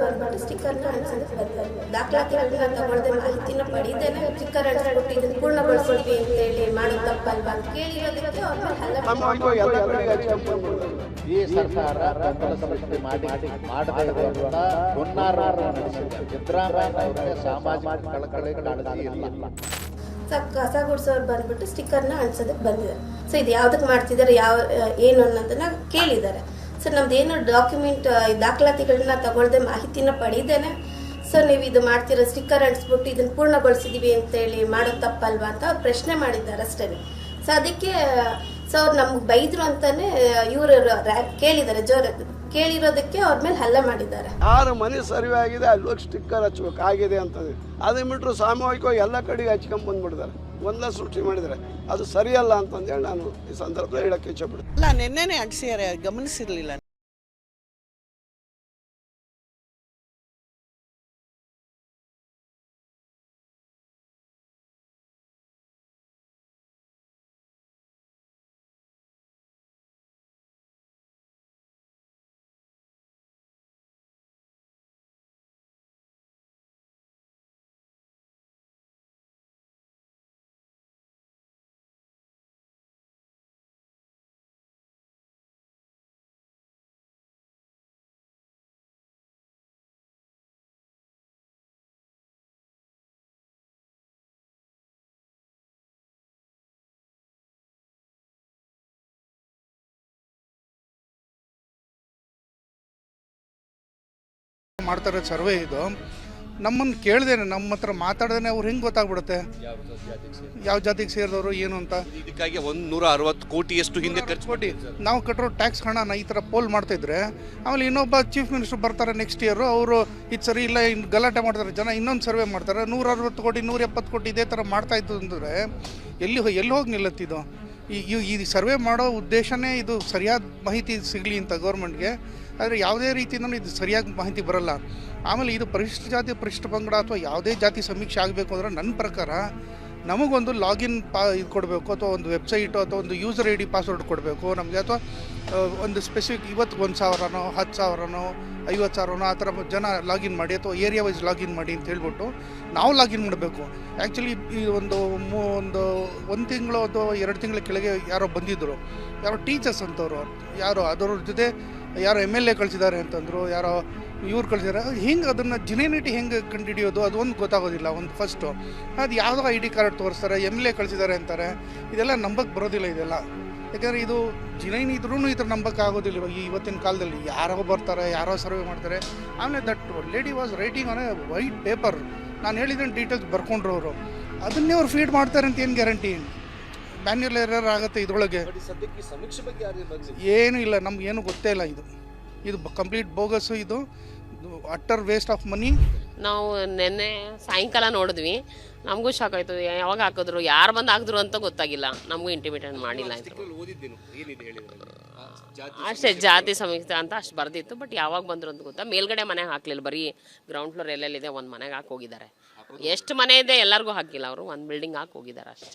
ಬಂದ್ಬಿಟ್ಟು ಸ್ಟಿಕ್ಕರ್ನ ದಾಖಲಾತಿಗಳನ್ನ ತಗೊಳ್ದೆ ಮಾಹಿತಿನ ಪಡೆದೇನೆ ಸ್ಟಿಕ್ಕರ್ ಅಂಟಿಸ್ಬಿಟ್ಟು ಇದನ್ನ ಅಂತ ಅಂತೇಳಿ ಮಾಡೋದು ತಪ್ಪಲ್ವಾ ಅಂತ ಕೇಳಿರೋದಕ್ಕೆ ಅವ್ರ ಈ ಸರ್ಕಾರ ಬೆಂಬಲ ಸೃಷ್ಟಿ ಮಾಡಿ ಮಾಡದೇ ಇರುವಂತ ಹುನ್ನಾರ ನಡೆಸಿದೆ ಸಿದ್ದರಾಮಯ್ಯ ಸಾಮಾಜಿಕ ಕಳಕಳಿ ಇಲ್ಲ. ಸ- ಕಸ ಗುಡ್ಸೋರು ಬಂದ್ಬಿಟ್ಟು ಸ್ಟಿಕ್ಕರ್ನ ಅಳಿಸೋದಕ್ಕೆ ಬಂದಿದೆ ಸೊ ಇದು ಯಾವ್ದಕ್ಕೆ ಮಾಡ್ತಿದ್ದಾರೆ ಯಾವ ಏನು ಅನ್ನೋದನ್ನ ಕೇಳಿದ್ದಾರೆ. ಸೊ ನಮ್ದು ಏನು ಡಾಕ್ಯುಮೆಂಟ್ ದಾಖಲಾತಿಗಳನ್ನ ತಗೊಳ್ದೆ ಮಾಹಿತಿನ ಪಡೆದೇನೆ. ಸೊ ನೀವು ಇದು ಮಾಡ್ತಿರೋ ಸ್ಟಿಕ್ಕರ್ ಅಂಟಿಸ್ಬಿಟ್ಟು ಇದನ್ನ ಪೂರ್ಣಗೊಳಿಸಿದೀವಿ ಅಂತೇಳಿ ಮಾಡೋ ತಪ್ಪಲ್ವಾ ಅಂತ ಪ್ರಶ್ನೆ ಮಾಡಿದ್ದಾರೆ ಅಷ್ಟೇ. ಸೊ ಅದಕ್ಕೆ ಸೊ ಅವ್ರು ನಮ್ಗೆ ಬೈದ್ರು ಅಂತಾನೆ ಇವರು ಕೇಳಿದ್ದಾರೆ ಜೋರ ಕೇಳಿರೋದಕ್ಕೆ ಅವ್ರ ಮೇಲೆ ಹಲ್ಲೆ ಮಾಡಿದ್ದಾರೆ. ಯಾರು ಮನೆ ಸರಿ ಆಗಿದೆ ಅಲ್ಲಿ ಹೋಗಿ ಸ್ಟಿಕ್ಕರ್ ಹಚ್ಬೇಕು ಆಗಿದೆ ಅಂತಂದ್ರೆ. ಅದನ್ನ ಬಿಟ್ಟರು ಸಾಮೂಹಿಕವಾಗಿ ಎಲ್ಲ ಕಡೆಗೆ ಹಚ್ಕೊಂಡ್ ಬಂದ್ಬಿಡ್ತಾರೆ ಒಂದ ಸೃಷ್ಟಿ ಮಾಡಿದರೆ ಅದು ಸರಿಯಲ್ಲ ಅಂತಂದೇಳಿ ನಾನು ಈ ಸಂದರ್ಭದಲ್ಲಿ ಹೇಳಕ್ಕೆ ಇಚ್ಛೆಪಡ್ತೀನಿ ಅಲ್ಲ ನಿನ್ನೆನೆ ಅಂಟಿಸ್ಯಾರೆ ಗಮನಿಸಿರ್ಲಿಲ್ಲ ಮಾಡ್ತಾರೆ ಸರ್ವೆ ಇದು ನಮ್ಮನ್ನು ಕೇಳ್ದೇನೆ ನಮ್ಮ ಹತ್ರ ಮಾತಾಡ್ದೇನೆ ಅವ್ರು ಹೆಂಗೆ ಗೊತ್ತಾಗ್ಬಿಡುತ್ತೆ? ಯಾವ ಜಾತಿಗೆ ಸೇರಿದವರು ಏನು ಅಂತ? ಇದಕ್ಕಾಗಿ ಒಂದು ನೂರ ಅರವತ್ತು ಕೋಟಿಯಷ್ಟು ಹಿಂದೆ ಖರ್ಚು ಕೋಟಿ. ನಾವು ಕಟ್ಟಿರೋ ಟ್ಯಾಕ್ಸ್ ಹಣನ ಈ ಥರ ಪೋಲ್ ಮಾಡ್ತಿದ್ರೆ ಆಮೇಲೆ ಇನ್ನೊಬ್ಬ ಚೀಫ್ ಮಿನಿಸ್ಟರ್ ಬರ್ತಾರೆ ನೆಕ್ಸ್ಟ್ ಇಯರು ಅವರು ಇದು ಸರಿ ಇಲ್ಲ ಇನ್ನು ಗಲಾಟೆ ಮಾಡ್ತಾರೆ ಜನ ಇನ್ನೊಂದು ಸರ್ವೆ ಮಾಡ್ತಾರೆ ನೂರ ಅರವತ್ತು ಕೋಟಿ ನೂರ ಎಪ್ಪತ್ತು ಕೋಟಿ ಇದೇ ಥರ ಮಾಡ್ತಾ ಇತ್ತು ಅಂದರೆ ಎಲ್ಲಿ ಎಲ್ಲಿ ಹೋಗಿ ನಿಲ್ಲತ್ತಿದ್ದು ಈ ಈ- ಈ ಸರ್ವೆ ಮಾಡೋ ಉದ್ದೇಶನೇ ಇದು ಸರಿಯಾದ ಮಾಹಿತಿ ಸಿಗಲಿ ಅಂತ ಗೌರ್ಮೆಂಟ್ಗೆ ಆದರೆ ಯಾವುದೇ ರೀತಿಯಿಂದಲೂ ಇದು ಸರಿಯಾಗಿ ಮಾಹಿತಿ ಬರಲ್ಲ. ಆಮೇಲೆ ಇದು ಪರಿಶಿಷ್ಟ ಜಾತಿ, ಪರಿಶಿಷ್ಟ ಪಂಗಡ ಅಥವಾ ಯಾವುದೇ ಜಾತಿ ಸಮೀಕ್ಷೆ ಆಗಬೇಕು ಅಂದರೆ ನನ್ನ ಪ್ರಕಾರ ನಮಗೊಂದು ಲಾಗಿನ್ ಪಾ, ಇದು ಕೊಡಬೇಕು ಅಥವಾ ಒಂದು ವೆಬ್ಸೈಟು ಅಥವಾ ಒಂದು ಯೂಸರ್ ಐ ಡಿ ಪಾಸ್ವರ್ಡ್ ಕೊಡಬೇಕು. ನಮಗೆ ಅಥವಾ ಒಂದು ಸ್ಪೆಸಿಫಿಕ್ ಇವತ್ತು ಒಂದು ಸಾವಿರನೋ, ಹತ್ತು ಸಾವಿರನೋ, ಐವತ್ತು ಸಾವಿರನೋ ಆ ಥರ ಜನ ಲಾಗಿನ್ ಮಾಡಿ ಅಥವಾ ಏರಿಯಾ ವೈಸ್ ಲಾಗಿನ್ ಮಾಡಿ ಅಂತ ಹೇಳ್ಬಿಟ್ಟು ನಾವು ಲಾಗಿನ್ ಮಾಡಬೇಕು. ಆ್ಯಕ್ಚುಲಿ ಈ ಒಂದು ಒಂದು ಒಂದು ತಿಂಗಳು ಅಥವಾ ಎರಡು ತಿಂಗಳ ಕೆಳಗೆ ಯಾರೋ ಬಂದಿದ್ದರು. ಯಾರೋ ಟೀಚರ್ಸ್ ಅಂತವರು, ಯಾರೋ ಅದರ ಜೊತೆ ಯಾರೋ ಎಂ ಎಲ್ ಎ ಕಳಿಸಿದ್ದಾರೆ ಅಂತಂದರು, ಯಾರೋ ಇವ್ರು ಕಳಿಸಿದ್ದಾರೆ. ಹಿಂಗೆ ಅದನ್ನು ಜಿನೇನಿಟಿ ಹೆಂಗೆ ಅದು ಒಂದು ಗೊತ್ತಾಗೋದಿಲ್ಲ, ಒಂದು ಫಸ್ಟು ಅದು ಯಾವುದೋ ಐ ಡಿ ಕಾರ್ಡ್ ತೋರಿಸ್ತಾರೆ, ಎಂ ಎಲ್ ಎ ಕಳಿಸಿದ್ದಾರೆ ಅಂತಾರೆ. ಇದೆಲ್ಲ ನಂಬಕ್ಕೆ ಬರೋದಿಲ್ಲ ಇದೆಲ್ಲ. ಯಾಕಂದರೆ ಇದು ಜಿನೈನ್ ಇದ್ರೂ ಇದ್ರ ನಂಬಕ್ಕೆ ಆಗೋದಿಲ್ಲ ಇವಾಗ ಇವತ್ತಿನ ಕಾಲದಲ್ಲಿ. ಯಾರೋ ಬರ್ತಾರೆ, ಯಾರೋ ಸರ್ವೆ ಮಾಡ್ತಾರೆ. ಆಮೇಲೆ that lady was writing on a white paper ನಾನು ಹೇಳಿದ್ದೇನೆ ಡೀಟೇಲ್ಸ್ ಬರ್ಕೊಂಡ್ರು ಅವರು. ಅದನ್ನೇ ಅವ್ರು ಫೀಡ್ ಮಾಡ್ತಾರೆ ಅಂತ ಏನು ಗ್ಯಾರಂಟಿ ಮ್ಯಾನ್ಯಲ್ ಎರರ್ ಆಗುತ್ತೆ ಇದರೊಳಗೆ. ಸದ್ಯಕ್ಕೆ ಸಮೀಕ್ಷೆ ಬಗ್ಗೆ ಯಾರು ಏನೂ ಇಲ್ಲ ನಮ್ಗೆ ಏನು ಗೊತ್ತೇ ಇಲ್ಲ ಇದು. ಇದು ಕಂಪ್ಲೀಟ್ ಬೋಗಸ್ಸು ಇದು. ಅಟ್ಟರ್ ವೇಸ್ಟ್ ಆಫ್ ಮನಿ ನಾವು ನಿನ್ನೆ ಸಾಯಂಕಾಲ ನೋಡಿದ್ವಿ. ನಮಗೂ ಶಾಕ್ ಆಯಿತು. ಯಾವಾಗ ಹಾಕಿದ್ರು ಯಾರು ಬಂದು ಹಾಕಿದ್ರು ಅಂತ ಗೊತ್ತಾಗಿಲ್ಲ. ನಮಗೂ ಇಂಟಿಮೇಟ್ ಮಾಡಿಲ್ಲ ಅಷ್ಟೇ ಜಾತಿ ಸಮೀಕ್ಷೆ ಅಂತ ಅಷ್ಟು ಬರ್ದಿತ್ತು. ಬಟ್ ಯಾವಾಗ ಬಂದ್ರು ಅಂತ ಗೊತ್ತಾ? ಮೇಲ್ಗಡೆ ಮನೆಗೆ ಹಾಕ್ಲಿಲ್ಲ. ಬರೀ ಗ್ರೌಂಡ್ ಫ್ಲೋರ್ ಎಲ್ಲೆಲ್ಲಿದೆ ಒಂದು ಮನೆಗೆ ಹಾಕಿ ಹೋಗಿದ್ದಾರೆ. ಎಷ್ಟು ಮನೆ ಇದೆ ಎಲ್ಲರಿಗೂ ಹಾಕಿಲ್ಲ ಅವರು. ಒಂದು ಬಿಲ್ಡಿಂಗ್ ಹಾಕಿ ಹೋಗಿದ್ದಾರೆ ಅಷ್ಟೇ.